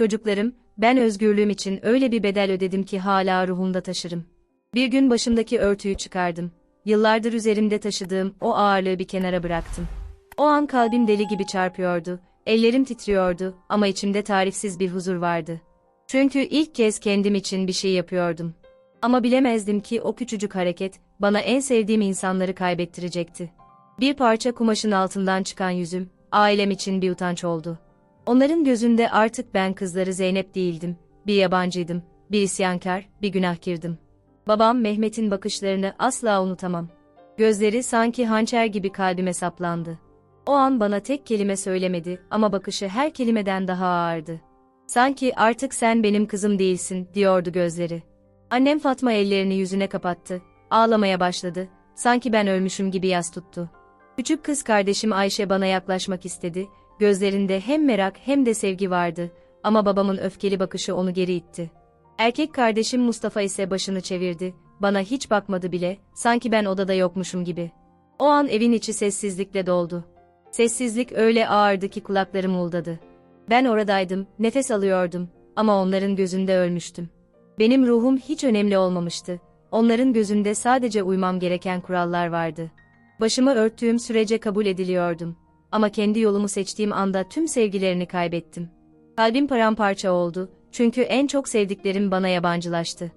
Çocuklarım, ben özgürlüğüm için öyle bir bedel ödedim ki hala ruhumda taşırım. Bir gün başımdaki örtüyü çıkardım. Yıllardır üzerimde taşıdığım o ağırlığı bir kenara bıraktım. O an kalbim deli gibi çarpıyordu, ellerim titriyordu ama içimde tarifsiz bir huzur vardı. Çünkü ilk kez kendim için bir şey yapıyordum. Ama bilemezdim ki o küçücük hareket, bana en sevdiğim insanları kaybettirecekti. Bir parça kumaşın altından çıkan yüzüm, ailem için bir utanç oldu. Onların gözünde artık ben kızları Zeynep değildim, bir yabancıydım, bir isyankar, bir günahkirdim. Babam Mehmet'in bakışlarını asla unutamam. Gözleri sanki hançer gibi kalbime saplandı. O an bana tek kelime söylemedi ama bakışı her kelimeden daha ağırdı. Sanki artık sen benim kızım değilsin, diyordu gözleri. Annem Fatma ellerini yüzüne kapattı, ağlamaya başladı, sanki ben ölmüşüm gibi yas tuttu. Küçük kız kardeşim Ayşe bana yaklaşmak istedi, gözlerinde hem merak hem de sevgi vardı ama babamın öfkeli bakışı onu geri itti. Erkek kardeşim Mustafa ise başını çevirdi, bana hiç bakmadı bile, sanki ben odada yokmuşum gibi. O an evin içi sessizlikle doldu. Sessizlik öyle ağırdı ki kulaklarım uldadı. Ben oradaydım, nefes alıyordum ama onların gözünde ölmüştüm. Benim ruhum hiç önemli olmamıştı. Onların gözünde sadece uymam gereken kurallar vardı. Başımı örttüğüm sürece kabul ediliyordum. Ama kendi yolumu seçtiğim anda tüm sevgilerini kaybettim. Kalbim paramparça oldu, çünkü en çok sevdiklerim bana yabancılaştı.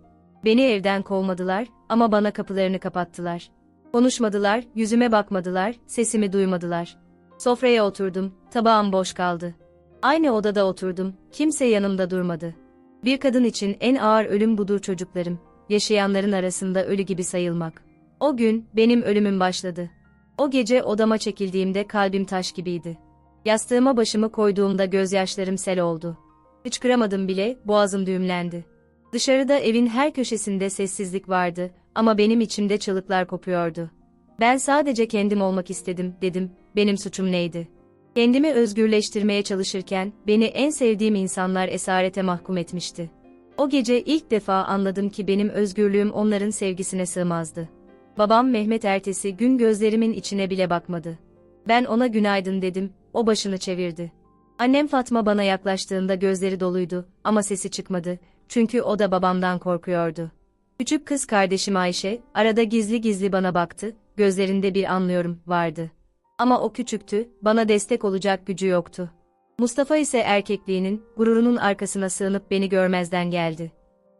Beni evden kovmadılar ama bana kapılarını kapattılar. Konuşmadılar, yüzüme bakmadılar, sesimi duymadılar. Sofraya oturdum, tabağım boş kaldı. Aynı odada oturdum, kimse yanımda durmadı. Bir kadın için en ağır ölüm budur çocuklarım. Yaşayanların arasında ölü gibi sayılmak. O gün benim ölümüm başladı. O gece odama çekildiğimde kalbim taş gibiydi. Yastığıma başımı koyduğumda gözyaşlarım sel oldu. Hıçkıramadım bile, boğazım düğümlendi. Dışarıda evin her köşesinde sessizlik vardı ama benim içimde çığlıklar kopuyordu. Ben sadece kendim olmak istedim, dedim, benim suçum neydi? Kendimi özgürleştirmeye çalışırken, beni en sevdiğim insanlar esarete mahkum etmişti. O gece ilk defa anladım ki benim özgürlüğüm onların sevgisine sığmazdı. Babam Mehmet ertesi gün gözlerimin içine bile bakmadı. Ben ona günaydın dedim, o başını çevirdi. Annem Fatma bana yaklaştığında gözleri doluydu ama sesi çıkmadı, çünkü o da babamdan korkuyordu. Küçük kız kardeşim Ayşe, arada gizli gizli bana baktı, gözlerinde bir anlıyorum, vardı. Ama o küçüktü, bana destek olacak gücü yoktu. Mustafa ise erkekliğinin, gururunun arkasına sığınıp beni görmezden geldi.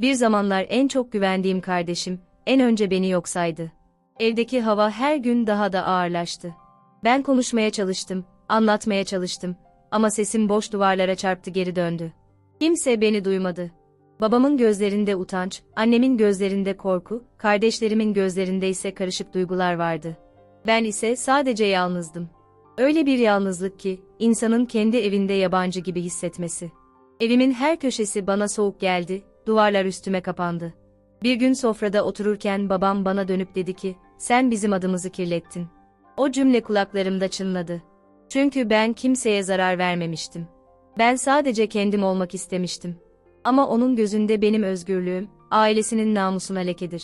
Bir zamanlar en çok güvendiğim kardeşim, en önce beni yok saydı. Evdeki hava her gün daha da ağırlaştı. Ben konuşmaya çalıştım, anlatmaya çalıştım ama sesim boş duvarlara çarptı geri döndü. Kimse beni duymadı. Babamın gözlerinde utanç, annemin gözlerinde korku, kardeşlerimin gözlerinde ise karışık duygular vardı. Ben ise sadece yalnızdım. Öyle bir yalnızlık ki, insanın kendi evinde yabancı gibi hissetmesi. Evimin her köşesi bana soğuk geldi, duvarlar üstüme kapandı. Bir gün sofrada otururken babam bana dönüp dedi ki, sen bizim adımızı kirlettin. O cümle kulaklarımda çınladı. Çünkü ben kimseye zarar vermemiştim. Ben sadece kendim olmak istemiştim. Ama onun gözünde benim özgürlüğüm, ailesinin namusuna lekedir.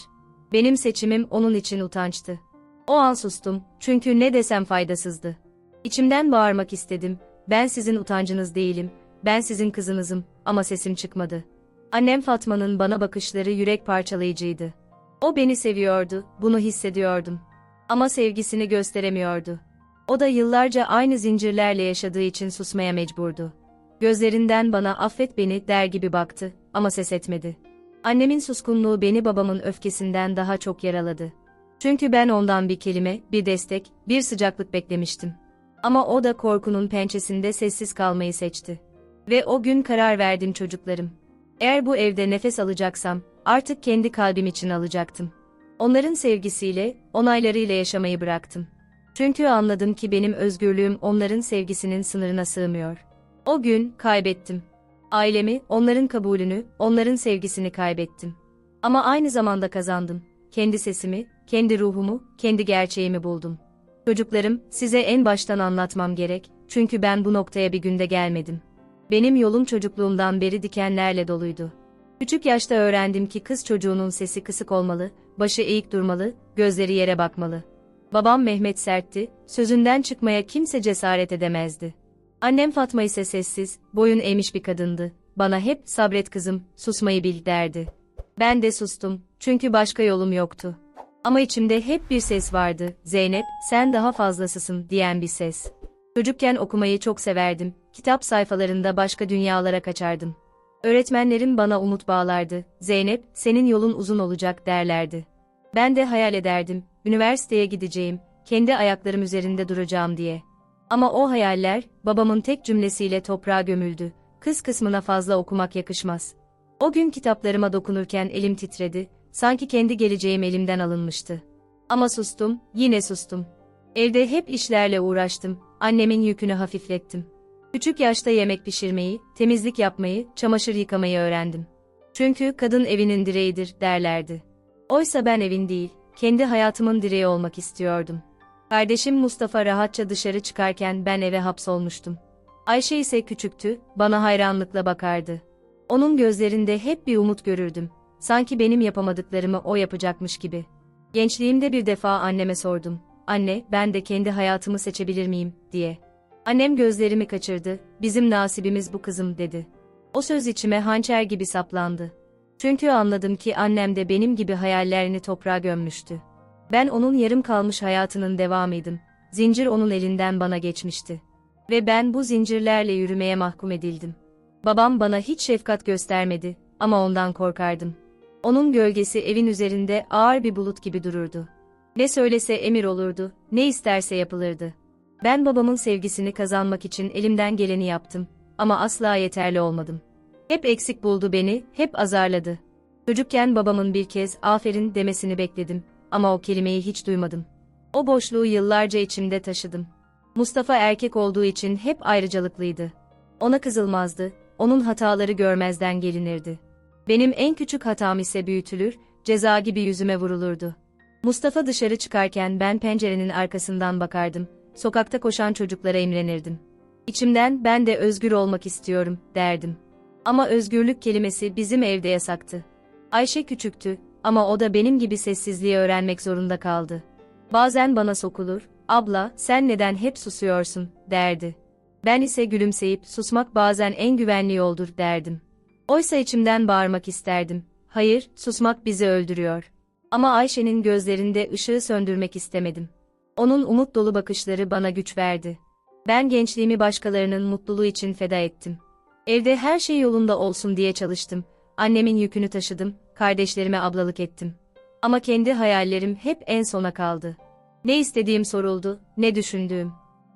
Benim seçimim onun için utançtı. O an sustum, çünkü ne desem faydasızdı. İçimden bağırmak istedim, ben sizin utancınız değilim, ben sizin kızınızım, ama sesim çıkmadı. Annem Fatma'nın bana bakışları yürek parçalayıcıydı. O beni seviyordu, bunu hissediyordum. Ama sevgisini gösteremiyordu. O da yıllarca aynı zincirlerle yaşadığı için susmaya mecburdu. Gözlerinden bana affet beni der gibi baktı ama ses etmedi. Annemin suskunluğu beni babamın öfkesinden daha çok yaraladı. Çünkü ben ondan bir kelime, bir destek, bir sıcaklık beklemiştim. Ama o da korkunun pençesinde sessiz kalmayı seçti. Ve o gün karar verdim çocuklarım. Eğer bu evde nefes alacaksam, artık kendi kalbim için alacaktım. Onların sevgisiyle, onaylarıyla yaşamayı bıraktım. Çünkü anladım ki benim özgürlüğüm onların sevgisinin sınırına sığmıyor. O gün kaybettim. Ailemi, onların kabulünü, onların sevgisini kaybettim. Ama aynı zamanda kazandım. Kendi sesimi, kendi ruhumu, kendi gerçeğimi buldum. Çocuklarım, size en baştan anlatmam gerek, çünkü ben bu noktaya bir günde gelmedim. Benim yolum çocukluğumdan beri dikenlerle doluydu. Küçük yaşta öğrendim ki kız çocuğunun sesi kısık olmalı, başı eğik durmalı, gözleri yere bakmalı. Babam Mehmet sertti, sözünden çıkmaya kimse cesaret edemezdi. Annem Fatma ise sessiz, boyun eğmiş bir kadındı. bana hep sabret kızım, susmayı bil derdi. Ben de sustum, çünkü başka yolum yoktu. Ama içimde hep bir ses vardı, Zeynep, sen daha fazlasısın diyen bir ses. Çocukken okumayı çok severdim, kitap sayfalarında başka dünyalara kaçardım. Öğretmenlerim bana umut bağlardı, Zeynep, senin yolun uzun olacak derlerdi. Ben de hayal ederdim, üniversiteye gideceğim, kendi ayaklarım üzerinde duracağım diye. Ama o hayaller, babamın tek cümlesiyle toprağa gömüldü, kız kısmına fazla okumak yakışmaz. O gün kitaplarıma dokunurken elim titredi, sanki kendi geleceğim elimden alınmıştı. Ama sustum, yine sustum. Evde hep işlerle uğraştım, annemin yükünü hafiflettim. Küçük yaşta yemek pişirmeyi, temizlik yapmayı, çamaşır yıkamayı öğrendim. Çünkü kadın evinin direğidir derlerdi. Oysa ben evin değil, kendi hayatımın direği olmak istiyordum. Kardeşim Mustafa rahatça dışarı çıkarken ben eve hapsolmuştum. Ayşe ise küçüktü, bana hayranlıkla bakardı. Onun gözlerinde hep bir umut görürdüm. Sanki benim yapamadıklarımı o yapacakmış gibi. Gençliğimde bir defa anneme sordum. Anne, ben de kendi hayatımı seçebilir miyim, diye. Annem gözlerimi kaçırdı, bizim nasibimiz bu kızım, dedi. O söz içime hançer gibi saplandı. Çünkü anladım ki annem de benim gibi hayallerini toprağa gömmüştü. Ben onun yarım kalmış hayatının devamıydım. Zincir onun elinden bana geçmişti. Ve ben bu zincirlerle yürümeye mahkum edildim. Babam bana hiç şefkat göstermedi ama ondan korkardım. Onun gölgesi evin üzerinde ağır bir bulut gibi dururdu. Ne söylese emir olurdu, ne isterse yapılırdı. Ben babamın sevgisini kazanmak için elimden geleni yaptım ama asla yeterli olmadım. Hep eksik buldu beni, hep azarladı. Çocukken babamın bir kez aferin demesini bekledim ama o kelimeyi hiç duymadım. O boşluğu yıllarca içimde taşıdım. Mustafa erkek olduğu için hep ayrıcalıklıydı. Ona kızılmazdı, onun hataları görmezden gelinirdi. Benim en küçük hatam ise büyütülür, ceza gibi yüzüme vurulurdu. Mustafa dışarı çıkarken ben pencerenin arkasından bakardım, sokakta koşan çocuklara imrenirdim. İçimden ben de özgür olmak istiyorum, derdim. Ama özgürlük kelimesi bizim evde yasaktı. Ayşe küçüktü ama o da benim gibi sessizliği öğrenmek zorunda kaldı. Bazen bana sokulur, abla sen neden hep susuyorsun, derdi. Ben ise gülümseyip susmak bazen en güvenli yoldur derdim. Oysa içimden bağırmak isterdim. Hayır, susmak bizi öldürüyor. Ama Ayşe'nin gözlerinde ışığı söndürmek istemedim. Onun umut dolu bakışları bana güç verdi. Ben gençliğimi başkalarının mutluluğu için feda ettim. Evde her şey yolunda olsun diye çalıştım. Annemin yükünü taşıdım, kardeşlerime ablalık ettim. Ama kendi hayallerim hep en sona kaldı. Ne istediğim soruldu, ne düşündüğüm.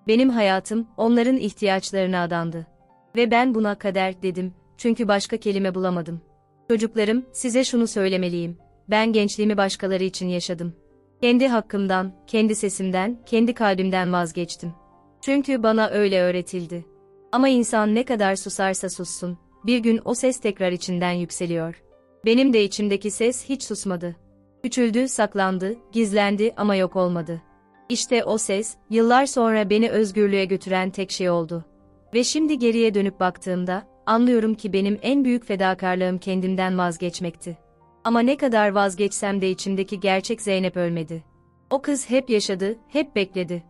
Benim hayatım onların ihtiyaçlarına adandı. Ve ben buna kader dedim çünkü başka kelime bulamadım. Çocuklarım, size şunu söylemeliyim. Ben gençliğimi başkaları için yaşadım. Kendi hakkımdan, kendi sesimden, kendi kalbimden vazgeçtim. Çünkü bana öyle öğretildi. Ama insan ne kadar susarsa sussun, bir gün o ses tekrar içinden yükseliyor. Benim de içimdeki ses hiç susmadı. Küçüldü, saklandı, gizlendi ama yok olmadı. İşte o ses, yıllar sonra beni özgürlüğe götüren tek şey oldu. Ve şimdi geriye dönüp baktığımda, anlıyorum ki benim en büyük fedakarlığım kendimden vazgeçmekti. Ama ne kadar vazgeçsem de içimdeki gerçek Zeynep ölmedi. O kız hep yaşadı, hep bekledi.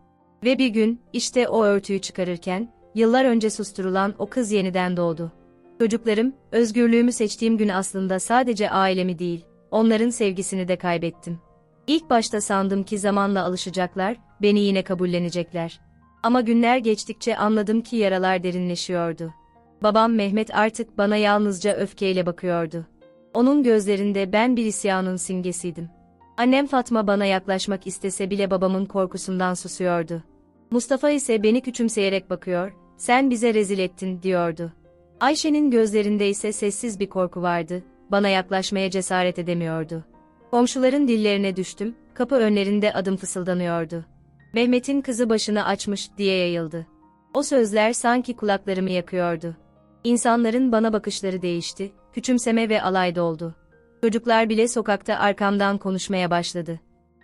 Ve bir gün, işte o örtüyü çıkarırken, yıllar önce susturulan o kız yeniden doğdu. Çocuklarım, özgürlüğümü seçtiğim gün aslında sadece ailemi değil, onların sevgisini de kaybettim. İlk başta sandım ki zamanla alışacaklar, beni yine kabullenecekler. Ama günler geçtikçe anladım ki yaralar derinleşiyordu. Babam Mehmet artık bana yalnızca öfkeyle bakıyordu. Onun gözlerinde ben bir isyanın simgesiydim. Annem Fatma bana yaklaşmak istese bile babamın korkusundan susuyordu. Mustafa ise beni küçümseyerek bakıyor, sen bize rezil ettin diyordu. Ayşe'nin gözlerinde ise sessiz bir korku vardı, bana yaklaşmaya cesaret edemiyordu. Komşuların dillerine düştüm, kapı önlerinde adım fısıldanıyordu. Mehmet'in kızı başını açmış diye yayıldı. O sözler sanki kulaklarımı yakıyordu. İnsanların bana bakışları değişti, küçümseme ve alay doldu. Çocuklar bile sokakta arkamdan konuşmaya başladı.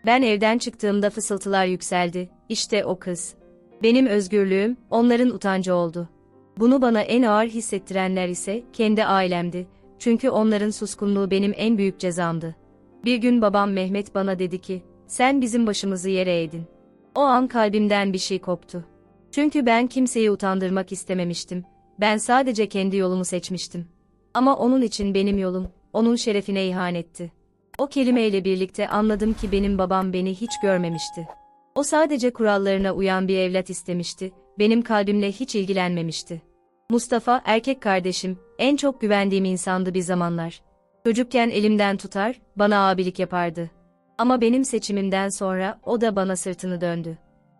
Ben evden çıktığımda fısıltılar yükseldi, işte o kız. Benim özgürlüğüm, onların utancı oldu. Bunu bana en ağır hissettirenler ise kendi ailemdi. Çünkü onların suskunluğu benim en büyük cezamdı. Bir gün babam Mehmet bana dedi ki, sen bizim başımızı yere eğdin. O an kalbimden bir şey koptu. Çünkü ben kimseyi utandırmak istememiştim. Ben sadece kendi yolumu seçmiştim. Ama onun için benim yolum, onun şerefine ihanetti. O kelimeyle birlikte anladım ki benim babam beni hiç görmemişti. O sadece kurallarına uyan bir evlat istemişti, benim kalbimle hiç ilgilenmemişti. Mustafa, erkek kardeşim, en çok güvendiğim insandı bir zamanlar. Çocukken elimden tutar, bana abilik yapardı. Ama benim seçimimden sonra o da bana sırtını döndü.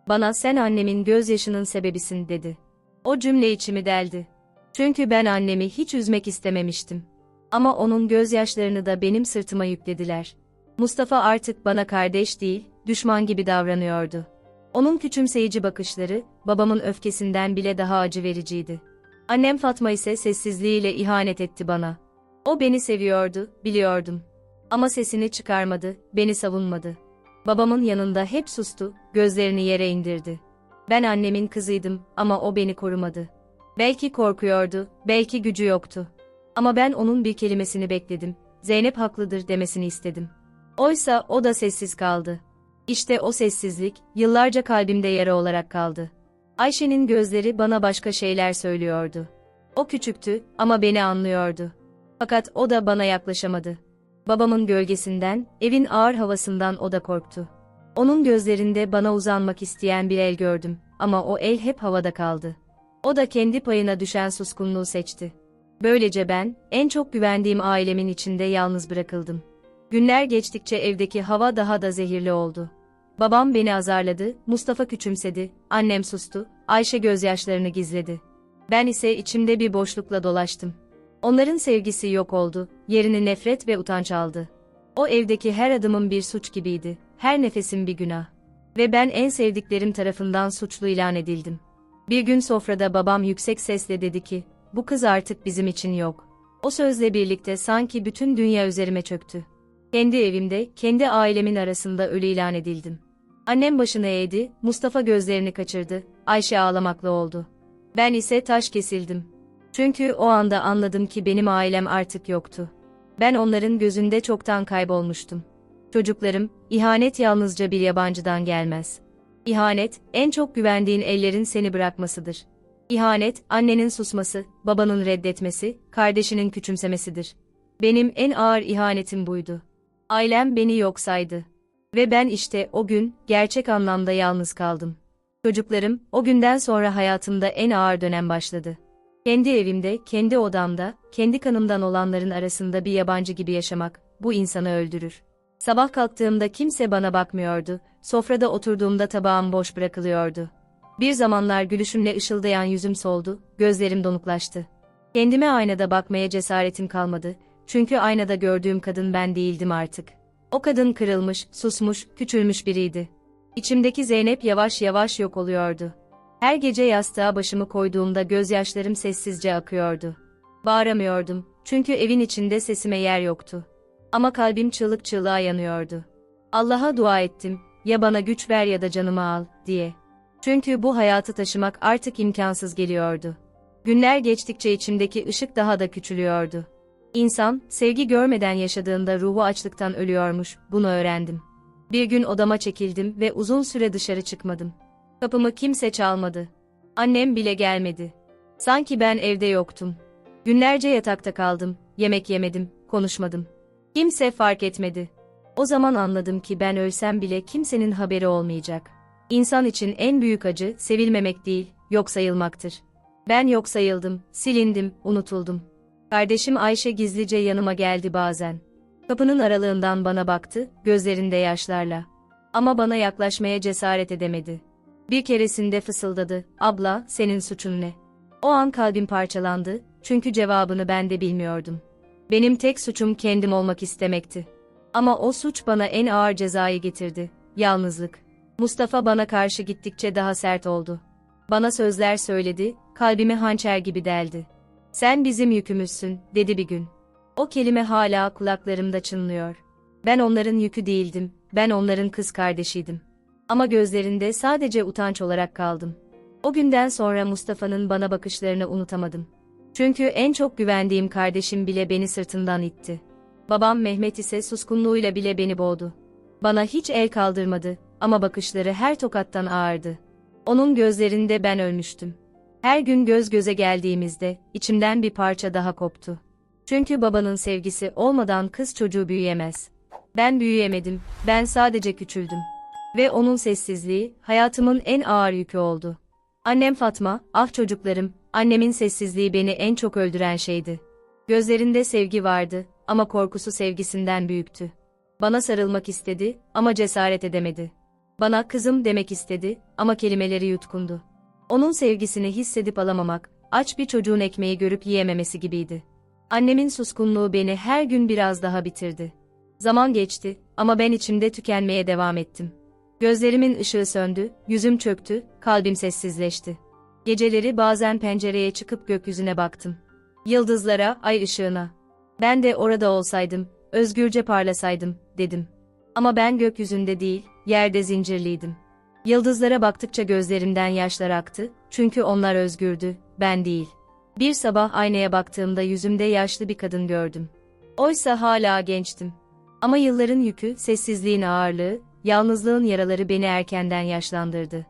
Bana sen annemin gözyaşının sebebisin dedi. O cümle içimi deldi. Çünkü ben annemi hiç üzmek istememiştim. Ama onun gözyaşlarını da benim sırtıma yüklediler. Mustafa artık bana kardeş değil, düşman gibi davranıyordu. Onun küçümseyici bakışları, babamın öfkesinden bile daha acı vericiydi. Annem Fatma ise sessizliğiyle ihanet etti bana. O beni seviyordu, biliyordum. Ama sesini çıkarmadı, beni savunmadı. Babamın yanında hep sustu, gözlerini yere indirdi. Ben annemin kızıydım ama o beni korumadı. Belki korkuyordu, belki gücü yoktu. Ama ben onun bir kelimesini bekledim. Zeynep haklıdır demesini istedim. Oysa o da sessiz kaldı. İşte o sessizlik, yıllarca kalbimde yara olarak kaldı. Ayşe'nin gözleri bana başka şeyler söylüyordu. O küçüktü ama beni anlıyordu. Fakat o da bana yaklaşamadı. Babamın gölgesinden, evin ağır havasından o da korktu. Onun gözlerinde bana uzanmak isteyen bir el gördüm ama o el hep havada kaldı. O da kendi payına düşen suskunluğu seçti. Böylece ben, en çok güvendiğim ailemin içinde yalnız bırakıldım. Günler geçtikçe evdeki hava daha da zehirli oldu. Babam beni azarladı, Mustafa küçümsedi, annem sustu, Ayşe gözyaşlarını gizledi. Ben ise içimde bir boşlukla dolaştım. Onların sevgisi yok oldu, yerini nefret ve utanç aldı. O evdeki her adımım bir suç gibiydi, her nefesim bir günah. Ve ben en sevdiklerim tarafından suçlu ilan edildim. Bir gün sofrada babam yüksek sesle dedi ki, bu kız artık bizim için yok. O sözle birlikte sanki bütün dünya üzerime çöktü. Kendi evimde, kendi ailemin arasında ölü ilan edildim. Annem başını eğdi, Mustafa gözlerini kaçırdı, Ayşe ağlamakla oldu. Ben ise taş kesildim. Çünkü o anda anladım ki benim ailem artık yoktu. Ben onların gözünde çoktan kaybolmuştum. Çocuklarım, ihanet yalnızca bir yabancıdan gelmez. İhanet, en çok güvendiğin ellerin seni bırakmasıdır. İhanet, annenin susması, babanın reddetmesi, kardeşinin küçümsemesidir. Benim en ağır ihanetim buydu. Ailem beni yok saydı. Ve ben işte o gün, gerçek anlamda yalnız kaldım. Çocuklarım, o günden sonra hayatımda en ağır dönem başladı. Kendi evimde, kendi odamda, kendi kanımdan olanların arasında bir yabancı gibi yaşamak, bu insanı öldürür. Sabah kalktığımda kimse bana bakmıyordu, sofrada oturduğumda tabağım boş bırakılıyordu. Bir zamanlar gülüşümle ışıldayan yüzüm soldu, gözlerim donuklaştı. Kendime aynada bakmaya cesaretim kalmadı, çünkü aynada gördüğüm kadın ben değildim artık. O kadın kırılmış, susmuş, küçülmüş biriydi. İçimdeki Zeynep yavaş yavaş yok oluyordu. Her gece yastığa başımı koyduğumda gözyaşlarım sessizce akıyordu. Bağıramıyordum, çünkü evin içinde sesime yer yoktu. Ama kalbim çığlık çığlığa yanıyordu. Allah'a dua ettim, ya bana güç ver ya da canımı al, diye. Çünkü bu hayatı taşımak artık imkansız geliyordu. Günler geçtikçe içimdeki ışık daha da küçülüyordu. İnsan, sevgi görmeden yaşadığında ruhu açlıktan ölüyormuş, bunu öğrendim. Bir gün odama çekildim ve uzun süre dışarı çıkmadım. Kapımı kimse çalmadı. Annem bile gelmedi. Sanki ben evde yoktum. Günlerce yatakta kaldım, yemek yemedim, konuşmadım. Kimse fark etmedi. O zaman anladım ki ben ölsem bile kimsenin haberi olmayacak. İnsan için en büyük acı sevilmemek değil, yok sayılmaktır. Ben yok sayıldım, silindim, unutuldum. Kardeşim Ayşe gizlice yanıma geldi bazen. Kapının aralığından bana baktı, gözlerinde yaşlarla. Ama bana yaklaşmaya cesaret edemedi. Bir keresinde fısıldadı, abla, senin suçun ne? O an kalbim parçalandı, çünkü cevabını ben de bilmiyordum. Benim tek suçum kendim olmak istemekti. Ama o suç bana en ağır cezayı getirdi, yalnızlık. Mustafa bana karşı gittikçe daha sert oldu. Bana sözler söyledi, kalbimi hançer gibi deldi. Sen bizim yükümüzsün, dedi bir gün. O kelime hala kulaklarımda çınlıyor. Ben onların yükü değildim, ben onların kız kardeşiydim. Ama gözlerinde sadece utanç olarak kaldım. O günden sonra Mustafa'nın bana bakışlarını unutamadım. Çünkü en çok güvendiğim kardeşim bile beni sırtından itti. Babam Mehmet ise suskunluğuyla bile beni boğdu. Bana hiç el kaldırmadı ama bakışları her tokattan ağırdı. Onun gözlerinde ben ölmüştüm. Her gün göz göze geldiğimizde içimden bir parça daha koptu. Çünkü babanın sevgisi olmadan kız çocuğu büyüyemez. Ben büyüyemedim, ben sadece küçüldüm. Ve onun sessizliği, hayatımın en ağır yükü oldu. Annem Fatma, ah çocuklarım, annemin sessizliği beni en çok öldüren şeydi. Gözlerinde sevgi vardı ama korkusu sevgisinden büyüktü. Bana sarılmak istedi ama cesaret edemedi. Bana kızım demek istedi ama kelimeleri yutkundu. Onun sevgisini hissedip alamamak, aç bir çocuğun ekmeği görüp yiyememesi gibiydi. Annemin suskunluğu beni her gün biraz daha bitirdi. Zaman geçti ama ben içimde tükenmeye devam ettim. Gözlerimin ışığı söndü, yüzüm çöktü, kalbim sessizleşti. Geceleri bazen pencereye çıkıp gökyüzüne baktım. Yıldızlara, ay ışığına. Ben de orada olsaydım, özgürce parlasaydım, dedim. Ama ben gökyüzünde değil, yerde zincirliydim. Yıldızlara baktıkça gözlerimden yaşlar aktı, çünkü onlar özgürdü, ben değil. Bir sabah aynaya baktığımda yüzümde yaşlı bir kadın gördüm. Oysa hala gençtim. Ama yılların yükü, sessizliğin ağırlığı, yalnızlığın yaraları beni erkenden yaşlandırdı.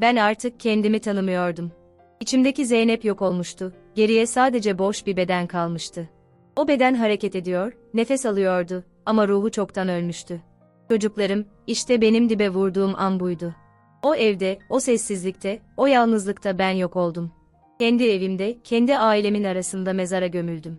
Ben artık kendimi tanımıyordum. İçimdeki Zeynep yok olmuştu, geriye sadece boş bir beden kalmıştı. O beden hareket ediyor, nefes alıyordu ama ruhu çoktan ölmüştü. Çocuklarım, işte benim dibe vurduğum an buydu. O evde, o sessizlikte, o yalnızlıkta ben yok oldum. Kendi evimde, kendi ailemin arasında mezara gömüldüm.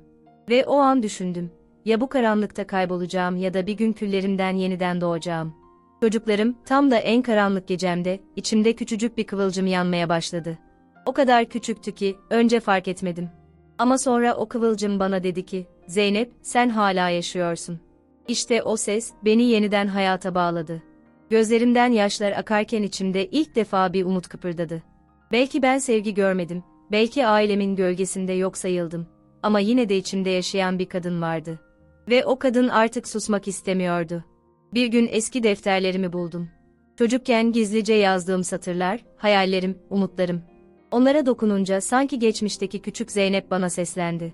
Ve o an düşündüm. Ya bu karanlıkta kaybolacağım ya da bir gün küllerimden yeniden doğacağım. Çocuklarım, tam da en karanlık gecemde, içimde küçücük bir kıvılcım yanmaya başladı. O kadar küçüktü ki, önce fark etmedim. Ama sonra o kıvılcım bana dedi ki, Zeynep, sen hala yaşıyorsun. İşte o ses, beni yeniden hayata bağladı. Gözlerimden yaşlar akarken içimde ilk defa bir umut kıpırdadı. Belki ben sevgi görmedim, belki ailemin gölgesinde yok sayıldım. Ama yine de içimde yaşayan bir kadın vardı. Ve o kadın artık susmak istemiyordu. Bir gün eski defterlerimi buldum. Çocukken gizlice yazdığım satırlar, hayallerim, umutlarım. Onlara dokununca sanki geçmişteki küçük Zeynep bana seslendi.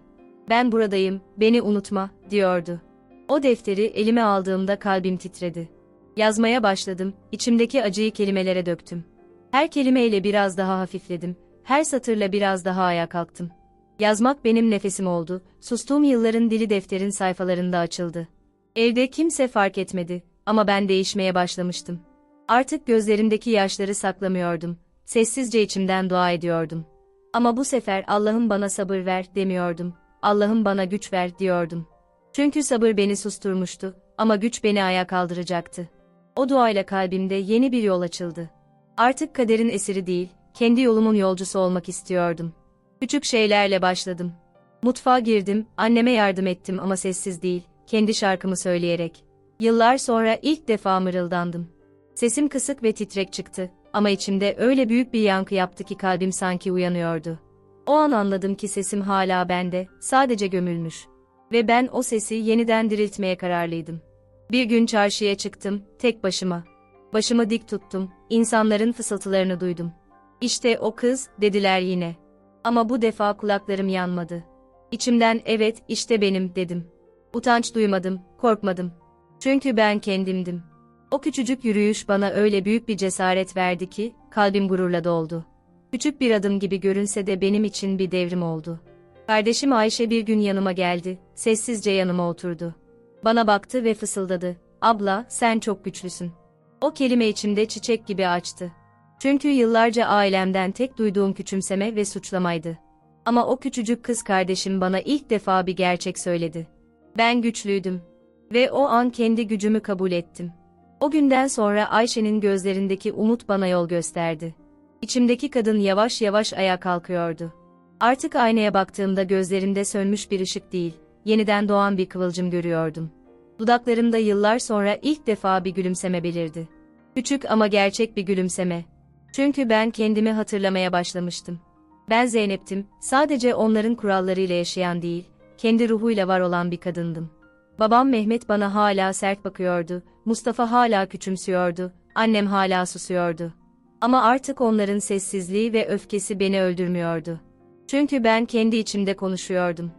Ben buradayım, beni unutma, diyordu. O defteri elime aldığımda kalbim titredi. Yazmaya başladım, içimdeki acıyı kelimelere döktüm. Her kelimeyle biraz daha hafifledim, her satırla biraz daha ayağa kalktım. Yazmak benim nefesim oldu, sustuğum yılların dili defterin sayfalarında açıldı. Evde kimse fark etmedi ama ben değişmeye başlamıştım. Artık gözlerimdeki yaşları saklamıyordum. Sessizce içimden dua ediyordum. Ama bu sefer Allah'ım bana sabır ver demiyordum. Allah'ım bana güç ver diyordum. Çünkü sabır beni susturmuştu ama güç beni ayağa kaldıracaktı. O duayla kalbimde yeni bir yol açıldı. Artık kaderin esiri değil, kendi yolumun yolcusu olmak istiyordum. Küçük şeylerle başladım. Mutfağa girdim, anneme yardım ettim ama sessiz değil, kendi şarkımı söyleyerek. Yıllar sonra ilk defa mırıldandım. Sesim kısık ve titrek çıktı ama içimde öyle büyük bir yankı yaptı ki kalbim sanki uyanıyordu. O an anladım ki sesim hala bende, sadece gömülmüş. Ve ben o sesi yeniden diriltmeye kararlıydım. Bir gün çarşıya çıktım, tek başıma. Başımı dik tuttum, insanların fısıltılarını duydum. İşte o kız, dediler yine. Ama bu defa kulaklarım yanmadı. İçimden evet, işte benim, dedim. Utanç duymadım, korkmadım. Çünkü ben kendimdim. O küçücük yürüyüş bana öyle büyük bir cesaret verdi ki, kalbim gururla doldu. Küçük bir adım gibi görünse de benim için bir devrim oldu. Kardeşim Ayşe bir gün yanıma geldi, sessizce yanıma oturdu. Bana baktı ve fısıldadı. Abla, sen çok güçlüsün. O kelime içimde çiçek gibi açtı. Çünkü yıllarca ailemden tek duyduğum küçümseme ve suçlamaydı. Ama o küçücük kız kardeşim bana ilk defa bir gerçek söyledi. Ben güçlüydüm. Ve o an kendi gücümü kabul ettim. O günden sonra Ayşe'nin gözlerindeki umut bana yol gösterdi. İçimdeki kadın yavaş yavaş ayağa kalkıyordu. Artık aynaya baktığımda gözlerimde sönmüş bir ışık değil, yeniden doğan bir kıvılcım görüyordum. Dudaklarımda yıllar sonra ilk defa bir gülümseme belirdi. Küçük ama gerçek bir gülümseme. Çünkü ben kendimi hatırlamaya başlamıştım. Ben Zeynep'tim, sadece onların kurallarıyla yaşayan değil, kendi ruhuyla var olan bir kadındım. Babam Mehmet bana hala sert bakıyordu, Mustafa hala küçümsüyordu, annem hala susuyordu. Ama artık onların sessizliği ve öfkesi beni öldürmüyordu. Çünkü ben kendi içimde konuşuyordum.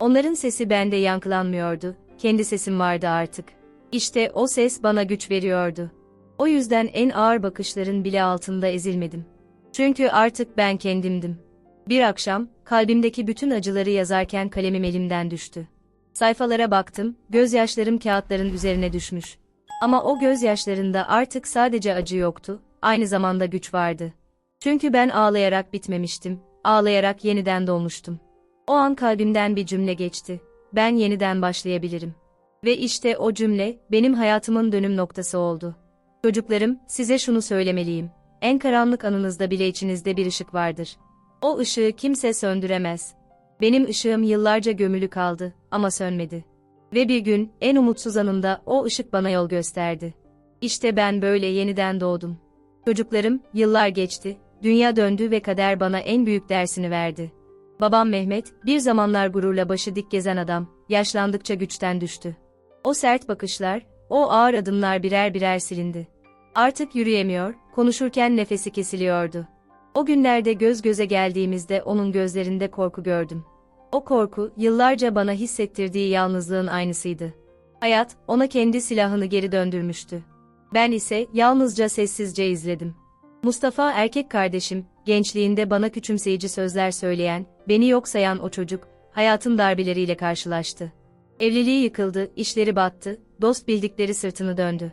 Onların sesi bende yankılanmıyordu, kendi sesim vardı artık. İşte o ses bana güç veriyordu. O yüzden en ağır bakışların bile altında ezilmedim. Çünkü artık ben kendimdim. Bir akşam, kalbimdeki bütün acıları yazarken kalemim elimden düştü. Sayfalara baktım, gözyaşlarım kağıtların üzerine düşmüş. Ama o gözyaşlarında artık sadece acı yoktu, aynı zamanda güç vardı. Çünkü ben ağlayarak bitmemiştim, ağlayarak yeniden doğmuştum. O an kalbimden bir cümle geçti. Ben yeniden başlayabilirim. Ve işte o cümle, benim hayatımın dönüm noktası oldu. Çocuklarım, size şunu söylemeliyim. En karanlık anınızda bile içinizde bir ışık vardır. O ışığı kimse söndüremez. Benim ışığım yıllarca gömülü kaldı ama sönmedi. Ve bir gün en umutsuz anımda o ışık bana yol gösterdi. İşte ben böyle yeniden doğdum. Çocuklarım, yıllar geçti, dünya döndü ve kader bana en büyük dersini verdi. Babam Mehmet, bir zamanlar gururla başı dik gezen adam, yaşlandıkça güçten düştü. O sert bakışlar, o ağır adımlar birer birer silindi. Artık yürüyemiyor, konuşurken nefesi kesiliyordu. O günlerde göz göze geldiğimizde onun gözlerinde korku gördüm. O korku, yıllarca bana hissettirdiği yalnızlığın aynısıydı. Hayat, ona kendi silahını geri döndürmüştü. Ben ise yalnızca sessizce izledim. Mustafa erkek kardeşim, gençliğinde bana küçümseyici sözler söyleyen, beni yok sayan o çocuk, hayatın darbeleriyle karşılaştı. Evliliği yıkıldı, işleri battı, dost bildikleri sırtını döndü.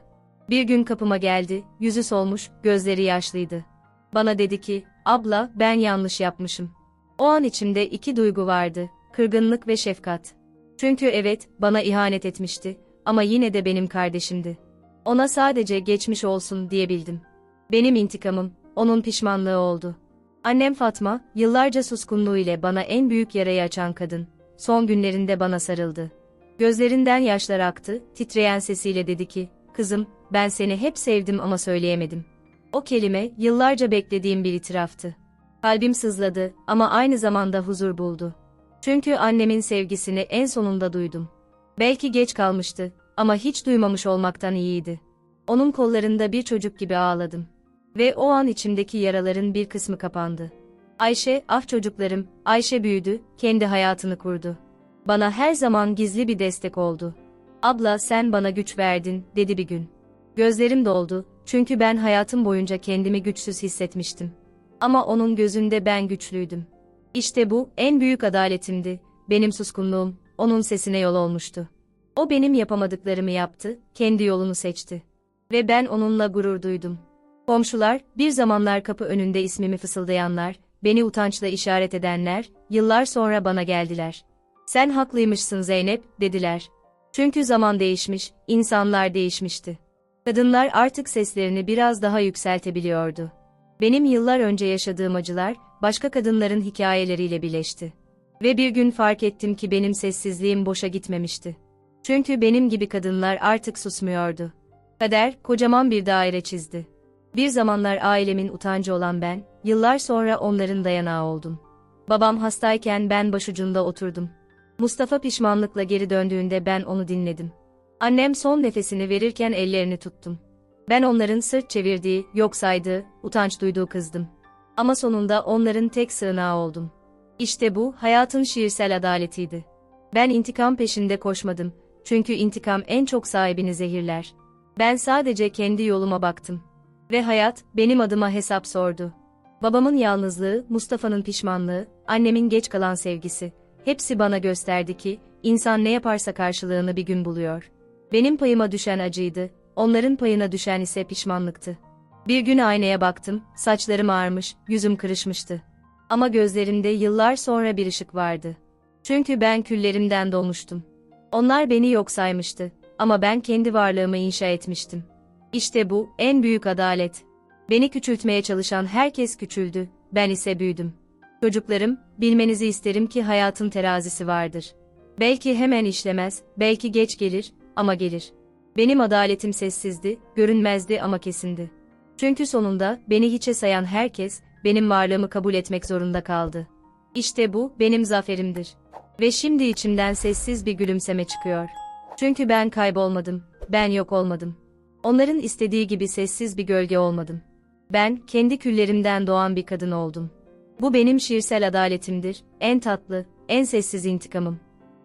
Bir gün kapıma geldi, yüzü solmuş, gözleri yaşlıydı. Bana dedi ki, abla, ben yanlış yapmışım. O an içimde iki duygu vardı, kırgınlık ve şefkat. Çünkü evet, bana ihanet etmişti, ama yine de benim kardeşimdi. Ona sadece geçmiş olsun diyebildim. Benim intikamım, onun pişmanlığı oldu. Annem Fatma, yıllarca suskunluğu ile bana en büyük yarayı açan kadın, son günlerinde bana sarıldı. Gözlerinden yaşlar aktı, titreyen sesiyle dedi ki, kızım, ben seni hep sevdim ama söyleyemedim. O kelime, yıllarca beklediğim bir itiraftı. Kalbim sızladı ama aynı zamanda huzur buldu. Çünkü annemin sevgisini en sonunda duydum. Belki geç kalmıştı ama hiç duymamış olmaktan iyiydi. Onun kollarında bir çocuk gibi ağladım. Ve o an içimdeki yaraların bir kısmı kapandı. Ayşe, ah çocuklarım, Ayşe büyüdü, kendi hayatını kurdu. Bana her zaman gizli bir destek oldu. Abla sen bana güç verdin, dedi bir gün. Gözlerim doldu, çünkü ben hayatım boyunca kendimi güçsüz hissetmiştim. Ama onun gözünde ben güçlüydüm. İşte bu, en büyük adaletimdi. Benim suskunluğum, onun sesine yol olmuştu. O benim yapamadıklarımı yaptı, kendi yolunu seçti. Ve ben onunla gurur duydum. Komşular, bir zamanlar kapı önünde ismimi fısıldayanlar, beni utançla işaret edenler, yıllar sonra bana geldiler. Sen haklıymışsın Zeynep, dediler. Çünkü zaman değişmiş, insanlar değişmişti. Kadınlar artık seslerini biraz daha yükseltebiliyordu. Benim yıllar önce yaşadığım acılar, başka kadınların hikayeleriyle birleşti. Ve bir gün fark ettim ki benim sessizliğim boşa gitmemişti. Çünkü benim gibi kadınlar artık susmuyordu. Kader, kocaman bir daire çizdi. Bir zamanlar ailemin utancı olan ben, yıllar sonra onların dayanağı oldum. Babam hastayken ben başucunda oturdum. Mustafa pişmanlıkla geri döndüğünde ben onu dinledim. Annem son nefesini verirken ellerini tuttum. Ben onların sırt çevirdiği, yok saydığı, utanç duyduğu kızdım. Ama sonunda onların tek sığınağı oldum. İşte bu, hayatın şiirsel adaletiydi. Ben intikam peşinde koşmadım. Çünkü intikam en çok sahibini zehirler. Ben sadece kendi yoluma baktım. Ve hayat, benim adıma hesap sordu. Babamın yalnızlığı, Mustafa'nın pişmanlığı, annemin geç kalan sevgisi, hepsi bana gösterdi ki, insan ne yaparsa karşılığını bir gün buluyor. Benim payıma düşen acıydı, onların payına düşen ise pişmanlıktı. Bir gün aynaya baktım, saçlarım ağarmış, yüzüm kırışmıştı. Ama gözlerimde yıllar sonra bir ışık vardı. Çünkü ben küllerimden dolmuştum. Onlar beni yok saymıştı ama ben kendi varlığımı inşa etmiştim. İşte bu, en büyük adalet. Beni küçültmeye çalışan herkes küçüldü, ben ise büyüdüm. Çocuklarım, bilmenizi isterim ki hayatın terazisi vardır. Belki hemen işlemez, belki geç gelir, ama gelir. Benim adaletim sessizdi, görünmezdi ama kesindi. Çünkü sonunda beni hiçe sayan herkes benim varlığımı kabul etmek zorunda kaldı. İşte bu benim zaferimdir. Ve şimdi içimden sessiz bir gülümseme çıkıyor. Çünkü ben kaybolmadım, ben yok olmadım. Onların istediği gibi sessiz bir gölge olmadım. Ben kendi küllerimden doğan bir kadın oldum. Bu benim şiirsel adaletimdir, en tatlı, en sessiz intikamım.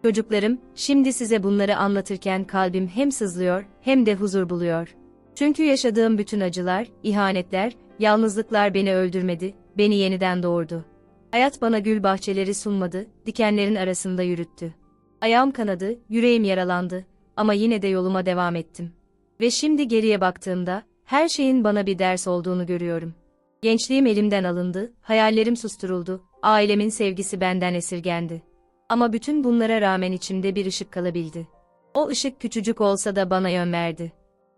Çocuklarım, şimdi size bunları anlatırken kalbim hem sızlıyor hem de huzur buluyor. Çünkü yaşadığım bütün acılar, ihanetler, yalnızlıklar beni öldürmedi, beni yeniden doğurdu. Hayat bana gül bahçeleri sunmadı, dikenlerin arasında yürüttü. Ayağım kanadı, yüreğim yaralandı ama yine de yoluma devam ettim. Ve şimdi geriye baktığımda her şeyin bana bir ders olduğunu görüyorum. Gençliğim elimden alındı, hayallerim susturuldu, ailemin sevgisi benden esirgendi. Ama bütün bunlara rağmen içimde bir ışık kalabildi. O ışık küçücük olsa da bana yön verdi.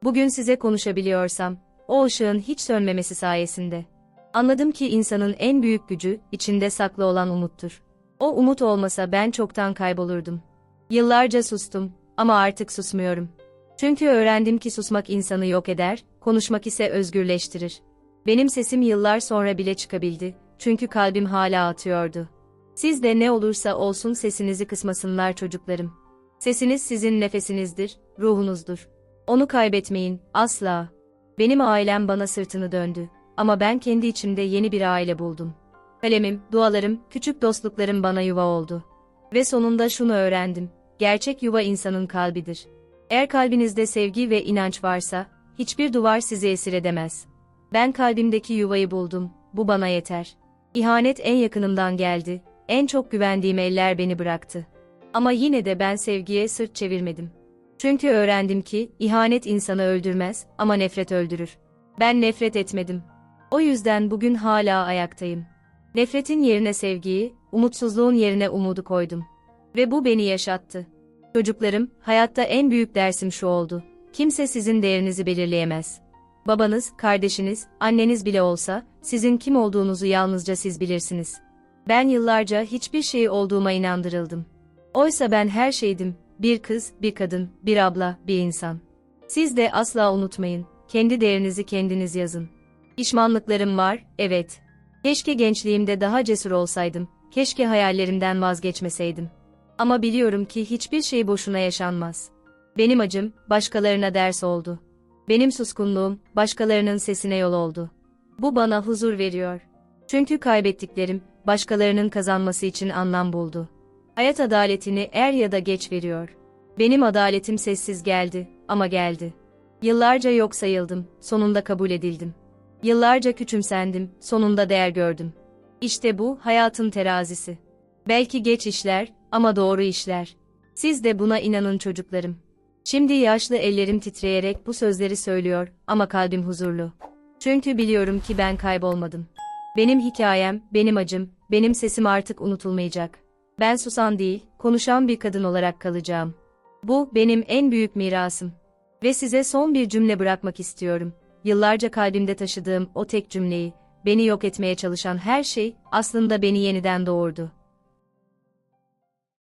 Bugün size konuşabiliyorsam, o ışığın hiç sönmemesi sayesinde. Anladım ki insanın en büyük gücü, içinde saklı olan umuttur. O umut olmasa ben çoktan kaybolurdum. Yıllarca sustum ama artık susmuyorum. Çünkü öğrendim ki susmak insanı yok eder, konuşmak ise özgürleştirir. Benim sesim yıllar sonra bile çıkabildi, çünkü kalbim hala atıyordu. Siz de ne olursa olsun sesinizi kısmasınlar çocuklarım. Sesiniz sizin nefesinizdir, ruhunuzdur. Onu kaybetmeyin, asla. Benim ailem bana sırtını döndü. Ama ben kendi içimde yeni bir aile buldum. Kalemim, dualarım, küçük dostluklarım bana yuva oldu. Ve sonunda şunu öğrendim. Gerçek yuva insanın kalbidir. Eğer kalbinizde sevgi ve inanç varsa, hiçbir duvar sizi esir edemez. Ben kalbimdeki yuvayı buldum, bu bana yeter. İhanet en yakınımdan geldi, en çok güvendiğim eller beni bıraktı. Ama yine de ben sevgiye sırt çevirmedim. Çünkü öğrendim ki, ihanet insanı öldürmez ama nefret öldürür. Ben nefret etmedim. O yüzden bugün hala ayaktayım. Nefretin yerine sevgiyi, umutsuzluğun yerine umudu koydum. Ve bu beni yaşattı. Çocuklarım, hayatta en büyük dersim şu oldu. Kimse sizin değerinizi belirleyemez. Babanız, kardeşiniz, anneniz bile olsa, sizin kim olduğunuzu yalnızca siz bilirsiniz. Ben yıllarca hiçbir şey olduğuma inandırıldım. Oysa ben her şeydim, bir kız, bir kadın, bir abla, bir insan. Siz de asla unutmayın, kendi değerinizi kendiniz yazın. Pişmanlıklarım var, evet. Keşke gençliğimde daha cesur olsaydım, keşke hayallerimden vazgeçmeseydim. Ama biliyorum ki hiçbir şey boşuna yaşanmaz. Benim acım, başkalarına ders oldu. Benim suskunluğum, başkalarının sesine yol oldu. Bu bana huzur veriyor. Çünkü kaybettiklerim, başkalarının kazanması için anlam buldu. Hayat adaletini er ya da geç veriyor. Benim adaletim sessiz geldi, ama geldi. Yıllarca yok sayıldım, sonunda kabul edildim. Yıllarca küçümsendim, sonunda değer gördüm. İşte bu, hayatın terazisi. Belki geç işler, ama doğru işler. Siz de buna inanın çocuklarım. Şimdi yaşlı ellerim titreyerek bu sözleri söylüyor ama kalbim huzurlu. Çünkü biliyorum ki ben kaybolmadım. Benim hikayem, benim acım, benim sesim artık unutulmayacak. Ben susan değil, konuşan bir kadın olarak kalacağım. Bu benim en büyük mirasım. Ve size son bir cümle bırakmak istiyorum. Yıllarca kalbimde taşıdığım o tek cümleyi, beni yok etmeye çalışan her şey aslında beni yeniden doğurdu.